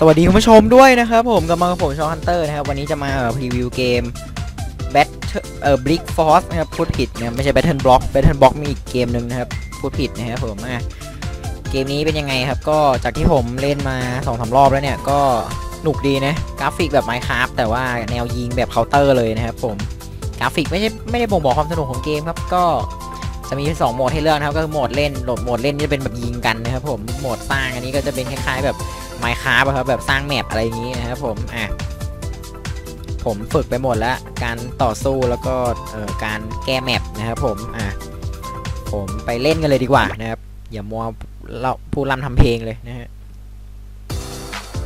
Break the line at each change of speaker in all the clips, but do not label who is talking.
สวัสดีคุณผู้ชมด้วยนะครับผมกับมากับผมชอฮันเตอร์นะครับ วันนี้จะมาพรีวิวเกม Bat เอ่อ Brick Force นะครับพูดผิดนะไม่ใช่ Battle Block Battle Block มีอีกเกมหนึ่งนะครับ พูดผิดนะครับผมอะเกมนี้เป็นยังไงครับก็จากที่ผมเล่นมา2อสรอบแล้วเนี่ยก็หนุกดีนะกราฟิกแบบ Minecraft แต่ว่าแนวยิงแบบเคาน์เตอร์เลยนะครับผมกราฟิกไม่ใช่ไม่ได้บ่งบอกความสนุกของเกมครับก็จะมี 2 โหมดให้เลือกนะครับก็คือโหมดเล่นโหมดเล่นจะเป็นแบบยิงกันนะครับผมโหมดสร้างอันนี้ก็จะเป็นคล้ายๆแบบ ไมค์คราฟครับแบบสร้างแมปอะไรอย่างนี้นะครับผมอะผมฝึกไปหมดแล้ว การต่อสู้แล้วก็การแก้แมปนะครับผมอะผมไปเล่นกันเลยดีกว่านะครับอย่ามัวเราผู้รำทำเพลงเลยนะฮะ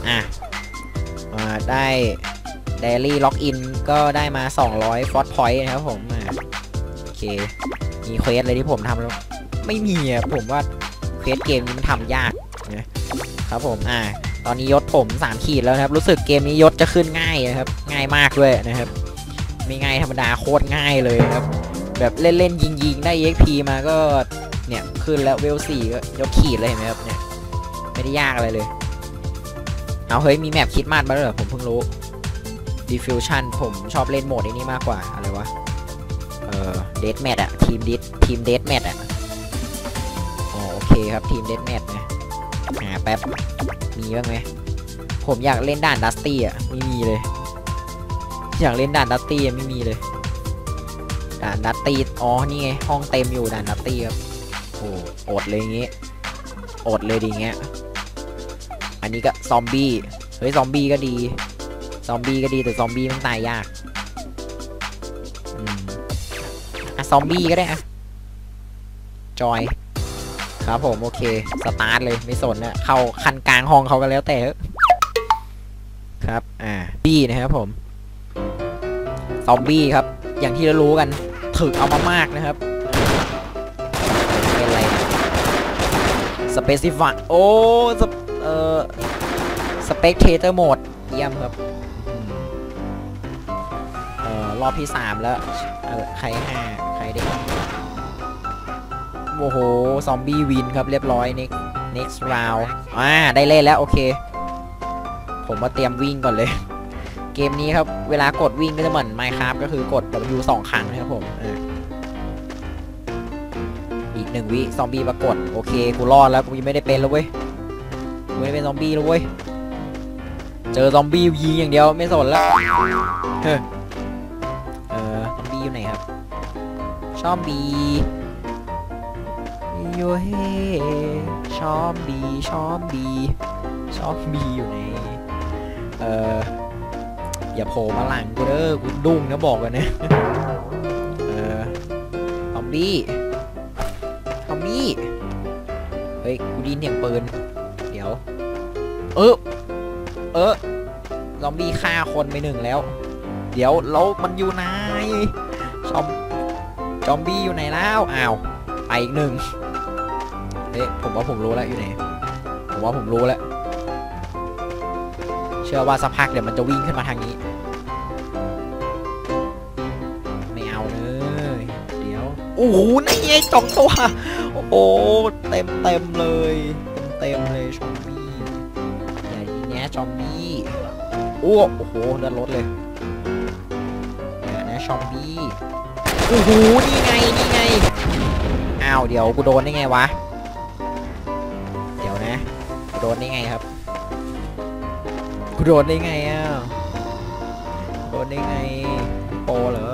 อะมาได้เดลี่ล็อกอินก็ได้มา 200 ฟอสพอยต์นะครับผมอะโอเค มีเควสอะไรที่ผมทำแล้วไม่มีอะผมว่าเควสเกมนี้มันทำยากนะครับผมอ่า ตอนนี้ยศผม 3 ขีดแล้วนะครับรู้สึกเกมนี้ยศจะขึ้นง่ายนะครับ ง่ายมากด้วยนะครับ ไม่ง่ายธรรมดาโคตรง่ายเลยครับ แบบเล่นๆยิงๆได้ EXP มาก็เนี่ยขึ้นแล้วเวล4ก็ยกขีดเลยเห็นไหมครับเนี่ยไม่ได้ยากอะไรเลย เอาเฮ้ยมีแมปคิดมาดมาด้วยเหรอผมเพิ่งรู้ Diffusion ผมชอบเล่นโหมดไอ้นี้มากกว่าอะไรวะเอ่อเดทแมทอะทีมดิทีมเดทแมทอะอ๋อโอเคครับทีมเดทแมทนะ หาแป๊บ มีบ้างไหมผมอยากเล่นด่านดัสตี้อะไม่มีเลย อยากเล่นด่านดัสตี้ไม่มีเลยด่านดัสตี้อ๋อนี่ไงห้องเต็มอยู่ด่านดัสตี้ครับโอ้อดเลยอย่างงี้อดเลยดีเงี้ยอันนี้ก็ซอมบี้เฮ้ยซอมบี้ก็ดีซอมบี้ก็ดีแต่ซอมบี้มันตายยากอะซอมบี้ก็ได้อะจอย ครับผมโอเค สตาร์ทเลยไม่สนนะเข้าคันกลางห้องเขาก็แล้วแต่ครับ อ่าบี้นะครับผม ซอมบี้ครับ อย่างที่เรารู้กัน ถึกเอามามากนะครับ เป็นอะไรสเปซิฟักโอ้สเอ่อสเปกเทเตอร์โหมดเยี่ยมครับเอ่อรอบที่สามแล้ว ใครห้าใครได้ โอ้โห ซอมบี้วินครับเรียบร้อย next next round อ่า ได้เล่นแล้ว โอเค ผมมาเตรียมวิ่งก่อนเลย เกมนี้ครับ เวลากดวิ่งก็จะเหมือน Minecraft ก็คือกด W สองครั้งนะครับผมอีกหนึ่งวิ ซอมบี้ปรากฏ โอเค กูรอดแล้ว กูยังไม่ได้เป็นแล้วเว้ย กูไม่ได้เป็นซอมบี้แล้วเว้ย เจอซอมบี้ยิงอย่างเดียวไม่สนแล้วเอเออซอมบี้อยู่ไหนครับซอมบี้ โยเฮชอมบีชอมบีชอมบีอยู่ในเอ่ออย่าโผล่มาหลังกูเด้อกูดุ้งนะบอกกันนะเออทอมบี้ทอมบี้เฮ้ยกูดยินเสียงปืนเดี๋ยว เออเออซอมบี้ฆ่าคนไปหนึ่งแล้ว เดี๋ยวแล้วมันอยู่ไหนซอมซอมบี้อยู่ไหนแล้วอ้าวไปอีกหนึ่ง เอ๊ะผมว่าผมรู้แล้วอยู่ไหนผมว่าผมรู้แล้ว เชื่อว่าสักพักเดี๋ยวมันจะวิ่งขึ้นมาทางนี้ ไม่เอาเลยเดี๋ยวโอ้โหนี่ไงสองตัวโอ้โหเต็มเต็มเลยเต็มเต็มเลยชอมบี้อย่าดีแนะชอมบี้โอ้โอ้โหเลือดลดเลยอย่านะชอมบี้โอ้โหนี่ไงนี่ไงอ้าวเดี๋ยวกูโดนได้ไงวะ โดนได้ไงครับกูโดนได้ไงอะโดนได้ไงโปรเหรอ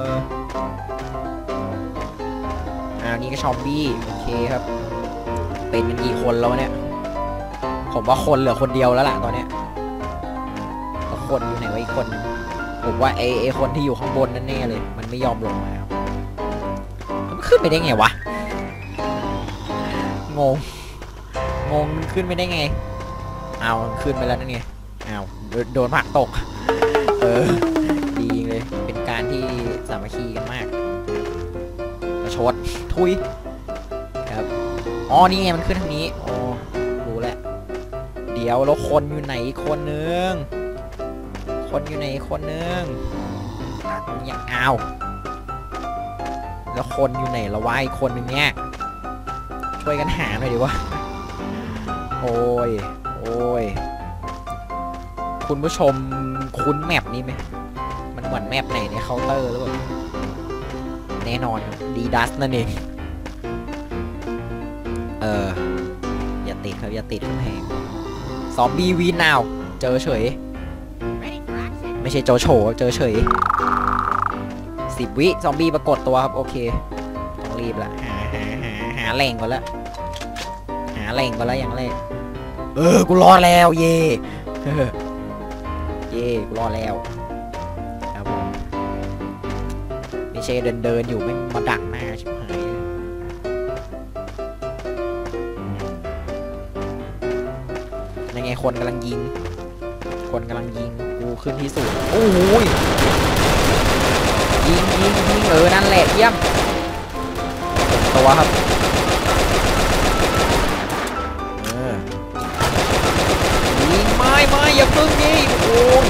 อ่านี่ก็ชอมบี้โอเคครับ เป็นกันกี่คนแล้วเนี่ย ผมว่าคนเหลือคนเดียวแล้วล่ะตอนเนี้ยแล้วคนอยู่ไหนวะอีกคนนึงผมว่าไอไอคนที่อยู่ข้างบนนั่นแน่เลย มันไม่ยอมลงมาครับมันขึ้นไปได้ไงวะงงงงขึ้นไปได้ไง เอาขึ้นไปแล้วนั่นไงเอาโดนผักตก เออ ดีเลย เป็นการที่สามัคคีกันมากประชดทุยครับ อ๋อ นี่ไงมันขึ้นทางนี้ อ๋อ รู้แล้วเดี๋ยวแล้วคนอยู่ไหนคนนึง คนอยู่ไหนคนนึงอย่าอ้าแล้วคนอยู่ไหนละวะอีกคนนึงเนี่ย ช่วยกันหาหน่อยดีวะ โอ้ย อ้ย คุณผู้ชมคุ้นแมปนี้ไหม มันเหมือนแมปไหนในเคาน์เตอร์หรือเปล่า แน่นอนดีดัสนั่นเอง เออ อย่าติดครับ อย่าติดกำแพงซอมบี้วีนาว เจอเฉย ไม่ใช่โจโฉเจอเฉยสิบวิซอมบี้ปรากฏตัวครับ โอเคต้องรีบละหาหาหาหาแหล่งก่อนละหาแหล่งก่อนละอย่างแรก เออ กูรอดแล้ว เย่เย่กูรอดแล้วครับผมไม่ใช่เดินเดินอยู่ไม่มาดักหน้าชิบหายยังไงคนกำลังยิง คนกำลังยิง กูขึ้นที่สูงโอ้โหยยิงยิงยิงเออ นั่นแหละเยี่ยมตัวครับ อย่าพึ่งนี่โอ้ย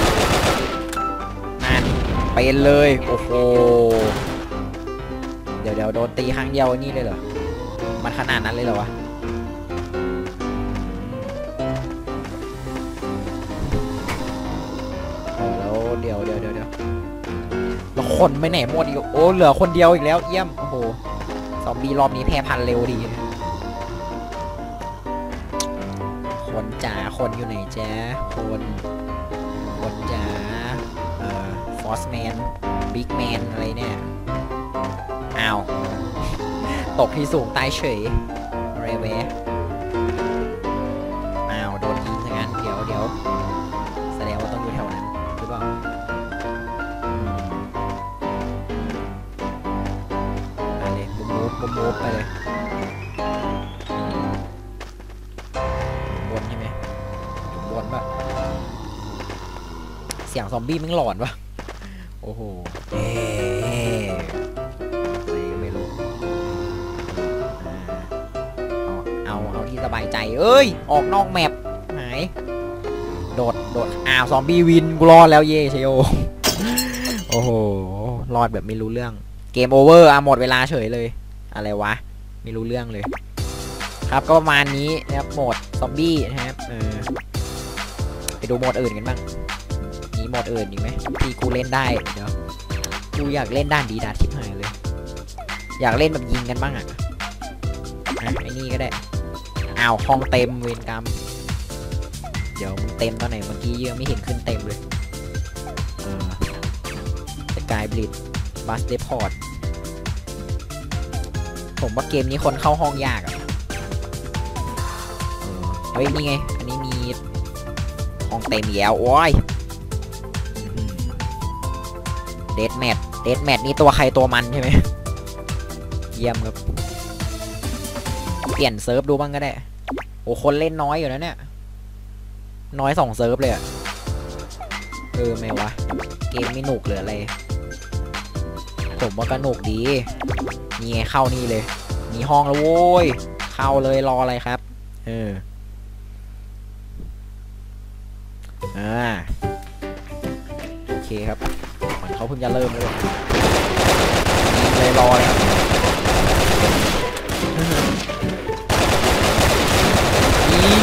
นั่นเป็นเลย โอ้โห เดี๋ยวเดี๋ยวโดนตีครั้งเดียวนี่เลยเหรอ มันขนาดนั้นเลยเหรอวะเออแล้วเดี๋ยวเดี๋ยวเดี๋ยวเดี๋ยวแล้วคนไปไหนหมดอีก โอ้ เหลือคนเดียวอีกแล้ว เยี่ยม โอ้โห ซอมบี้รอบนี้แพ้พันเร็วดี คนจ๋าคนอยู่ไหนแจ๊คนคนจ๋าเอ่อฟอสแมนบิ๊กแมนอะไรเนี่ยอ้าว ตกที่สูงตายเฉยอะไรเว สียงซอมบี้มันหลอนปะโอ้โหเอ๊ะอะไรก็ไม่รู้เอาเอาที่สบายใจเอ้ย ออกนอกแมปหายโดดโดดอ้าวซอมบี้วินกูรอดแล้วเย่เชโยโอ้โหรอดแบบไม่รู้เรื่องเกมโอเวอร์อะหมดเวลาเฉยเลย อะไรวะ ไม่รู้เรื่องเลย ครับก็ประมาณนี้นะครับโหมดซอมบี้นะครับเออไปดูโหมดอื่นกันบ้าง มีโหมดอื่นอีกไหมที่กูเล่นได้เดี๋ยวกูอยากเล่นด้านดีดัดทิพหายเลย อยากเล่นแบบยิงกันบ้างอะ่ะไอ้นี่ก็ได้อ้าวห้องเต็มเวรกรรม เดี๋ยวมึงเต็มตอนไหนเมื่อกี้ยังไม่เห็นขึ้นเต็มเลยเออสกายบลิดบัสเดพอร์ตผมว่าเกมนี้คนเข้าห้องยากอะเออเฮ้ยนี่ไง อันนี้มีห้องเต็มแล้วโอ้ย เดดแมทเดดแมทนี่ตัวใครตัวมันใช่ไหมเยี่ยมครับ เปลี่ยนเซิร์ฟดูบ้างก็ได้ โอ้คนเล่นน้อยอยู่นะเนี่ย น้อยสองเซิร์ฟเลยอะเออไม่วะ เกมไม่หนุกหรืออะไร ผมว่าก็หนุกดีนี่ไงเข้านี่เลย มีห้องแล้วโว้ย เข้าเลยรออะไรครับ เอออ่าโอเคครับ เขาเพิ่งจะเริ่มเลยเลยรอเลยครับยิง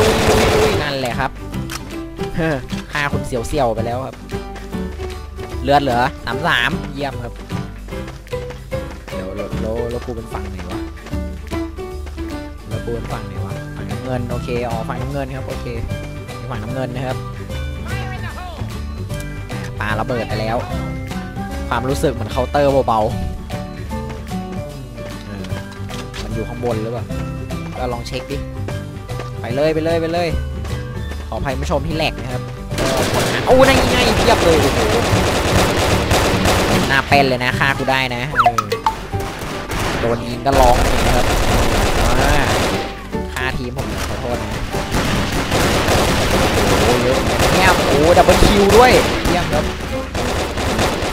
ลุยลุยลุยนั่นแหละครับเฮ้อฆ่าคุณเสียวไปแล้วครับ เลือดเหลือสามสามเยี่ยมครับ เดี๋ยวรถโลรถกูเป็นฝั่งไหนวะรถกูเป็นฝั่งไหนวะ ฝั่งน้ำเงินโอเค อ๋อ ฝั่งน้ำเงินครับ โอเค ฝั่งน้ำเงินนะครับาระเบิดไปแล้ว ความรู้สึกเหมือนเคาน์เตอร์เบาๆมันอยู่ข้างบนหรือเปล่าก็ลองเช็คดิ ไปเลยไปเลยไปเลย ขออภัยผู้ชมที่แหลกนะครับโอ้นั่นไงเพียบเลยโอ้โหน้าเป็นเลยนะฆ่ากูได้นะโดนยิงก็ร้องนะครับฆ่าทีมผมขอโทษนะ โอ้เยอะเนี่ยโอ้ดับเบิลคิวด้วยเยี่ยมครับ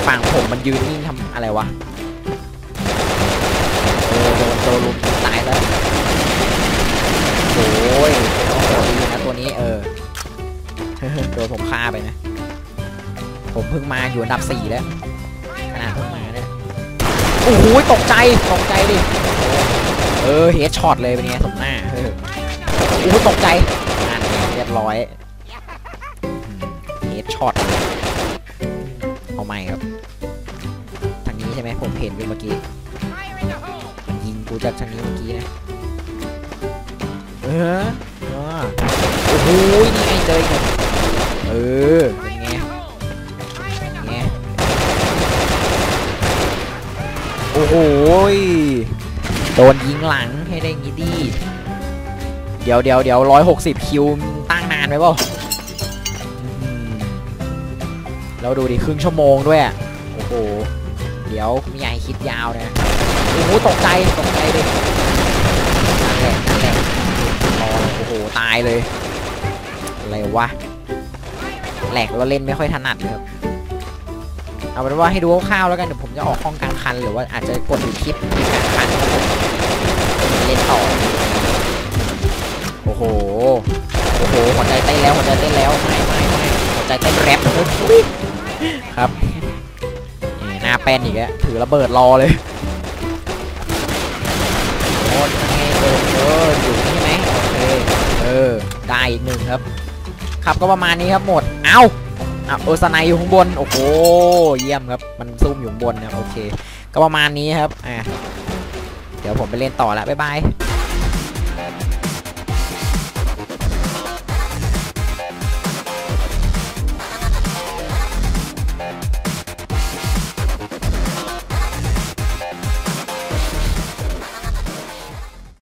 ฝั่งผมมันยืนนิ่งทำอะไรวะเออโดนโดนลุมตายแล้วโอ้ยโอ้โหดีนะตัวนี้เออโดนผมฆ่าไปนะ ผมเพิ่งมาอยู่อันดับสี่แล้วขนาดเพิ่งมาเนี่ยโอ้โหตกใจตกใจดิเออเฮดช็อตเลยเป็นไงสมหน้าออโอ้โหตกใจนั่น เรียบร้อยอืมเฮดช็อตเอาใหม่ครับ ทางนี้ใช่ไหมผมเห็นอยู่เมื่อกี้ ยิงกูจากทางนี้เมื่อกี้นะ เออเออโอ้โหนี่ไงเลยเนี่ยเออ เป็นไงเป็นไงโอ้โหยโดนยิงหลังให้ได้งี้ดี เดี๋ยวเดี๋ยวเดี๋ยวร้อยหกสิบคิวมันตั้งนานไหมเปล่าอืมแล้วดูดิครึ่งชั่วโมงด้วยอะโอ้โหเดี๋ยวไม่อยากให้คิดยาวนะโอ้โหตกใจตกใจดินั่นแหละนั่นแหละรอโอ้โหตายเลยอะไรวะแหลกแล้วเล่นไม่ค่อยถนัดเลยครับเอาเป็นว่าให้ดูคร่าวๆแล้วกันเดี๋ยวผมจะออกห้องกลางคันหรือว่าอาจจะกดดูคลิปกลางคัน หัวใจเต้นแล้วหัวใจเต้นแล้วไม่ไม่ไม่หัวใจเต้นแรปอุ๊ยครับนี่หน้าแป้นอีกแล้วถือระเบิดรอเลยโอ้ยเออเอออยู่นี่ไหมโอเคเออได้อีกหนึ่งครับ ครับก็ประมาณนี้ครับหมดเอ้าอะเออสไนอยู่ข้างบนโอ้โหเยี่ยมครับ มันซุ่มอยู่บนนะครับโอเค ก็ประมาณนี้ครับอะเดี๋ยวผมไปเล่นต่อล้วบ๊ายบาย